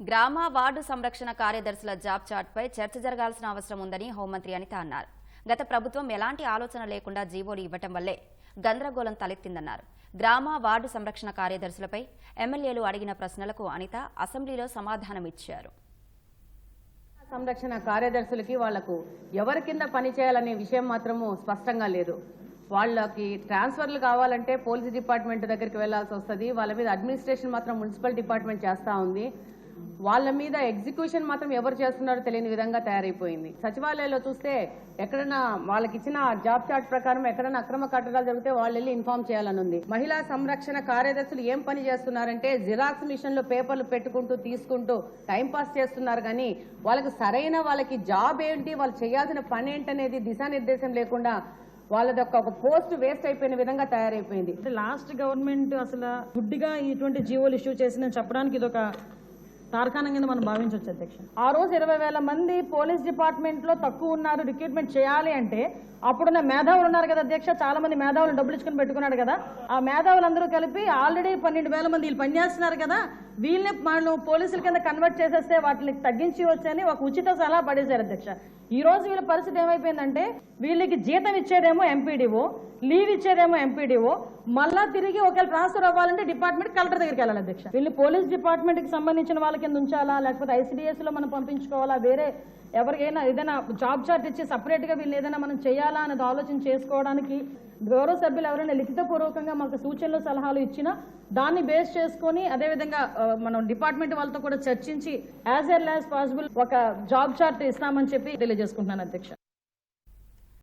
గ్రామ వార్డు సంరక్షణ కార్యదర్శుల జాబ్ చార్ట్పై చర్చ జరగాల్సిన అవసరం ఉందని హోంమంత్రి అనిత అన్నారు. గత ప్రభుత్వం ఎలాంటి ఆలోచన లేకుండా జీవోలు ఇవ్వటం వల్లే గందరగోళం తలెత్తిందన్నారు. గ్రామ వార్డు సంరక్షణ కార్యదర్శులపై ఎమ్మెల్యేలు అడిగిన ప్రశ్నలకు అనిత అసెంబ్లీలో సమాధానమిచ్చారు. సంరక్షణ కార్యదర్శులకి వాళ్ళకు ఎవరి కింద పని చేయాలనే విషయం మాత్రము స్పష్టంగా లేదు. వాళ్ళకి ట్రాన్స్ఫర్లు కావాలంటే పోలీస్ డిపార్ట్మెంట్ దగ్గరికి వెళ్ళాల్సి వస్తుంది. వాళ్ళ మీద అడ్మినిస్ట్రేషన్ మాత్రం మున్సిపల్ డిపార్ట్మెంట్ చేస్తా ఉంది. వాళ్ళ మీద ఎగ్జిక్యూషన్ మాత్రం ఎవరు చేస్తున్నారో తెలియని విధంగా తయారైపోయింది. సచివాలయంలో చూస్తే ఎక్కడైనా వాళ్ళకి ఇచ్చిన జాబ్ చార్ట్ ప్రకారం ఎక్కడైనా అక్రమ కట్టడాలు జరిగితే వాళ్ళు వెళ్ళి ఇన్ఫార్మ్ చేయాలని ఉంది మహిళా సంరక్షణ కార్యదర్శులు ఏం పని చేస్తున్నారంటే జిరాక్స్ మిషన్లో పేపర్లు పెట్టుకుంటూ తీసుకుంటూ టైం పాస్ చేస్తున్నారు. కానీ వాళ్ళకి సరైన వాళ్ళకి జాబ్ ఏంటి వాళ్ళు చేయాల్సిన పని ఏంటనేది దిశానిర్దేశం లేకుండా వాళ్ళది ఒక పోస్ట్ వేస్ట్ అయిపోయిన విధంగా తయారైపోయింది. లాస్ట్ గవర్నమెంట్ అసలు గుడ్డిగా ఇటువంటి జీవోలు ఇష్యూ చేసిందని చెప్పడానికి ఇది ఒక తార్కాణం కింద మనం భావించవచ్చు అధ్యక్ష. ఆ రోజు ఇరవై వేల మంది పోలీస్ డిపార్ట్మెంట్లో తక్కువ ఉన్నారు రిక్రూట్మెంట్ చేయాలి అంటే అప్పుడున్న మేధావులు ఉన్నారు కదా అధ్యక్ష చాలా మంది మేధావులు డబ్బులు ఇచ్చుకుని పెట్టుకున్నాడు కదా. ఆ మేధావులందరూ కలిపి ఆల్రెడీ పన్నెండు వేల మంది వీళ్ళు పనిచేస్తున్నారు కదా వీళ్ళని మనం పోలీసుల కింద కన్వర్ట్ చేసేస్తే వాటిని తగ్గించి వచ్చని ఒక ఉచిత సలహా పడేశారు అధ్యక్ష. ఈ రోజు వీళ్ళ పరిస్థితి ఏమైపోయిందంటే వీళ్ళకి జీతం ఇచ్చేదేమో ఎంపీడీఓ లీవ్ ఇచ్చేదేమో ఎంపీడీఓ మళ్ళా తిరిగి ఒకవేళ ట్రాన్స్ఫర్ అవ్వాలంటే డిపార్ట్మెంట్ కలెక్టర్ దగ్గరికి వెళ్ళాలి అధ్యక్ష. వీళ్ళు పోలీస్ డిపార్ట్మెంట్కి సంబంధించిన వాళ్ళ కింద ఉంచాలా లేకపోతే ఐసీడీఎస్లో మనం పంపించుకోవాలా వేరే ఎవరికైనా ఏదైనా జాబ్ చార్ట్ ఇచ్చి సపరేట్గా వీళ్ళు ఏదైనా మనం చేయాలా అనేది ఆలోచన చేసుకోవడానికి గౌరవ సభ్యులు ఎవరైనా లిఖితపూర్వకంగా మాకు సూచనలు సలహాలు ఇచ్చినా దాన్ని బేస్ చేసుకొని అదేవిధంగా మనం డిపార్ట్మెంట్ వాళ్ళతో కూడా చర్చించి యాజ్ ఎల్ యాజ్ పాసిబుల్ ఒక జాబ్ చార్ట్ ఇస్తామని చెప్పి తెలియజేసుకుంటున్నాను అధ్యక్ష.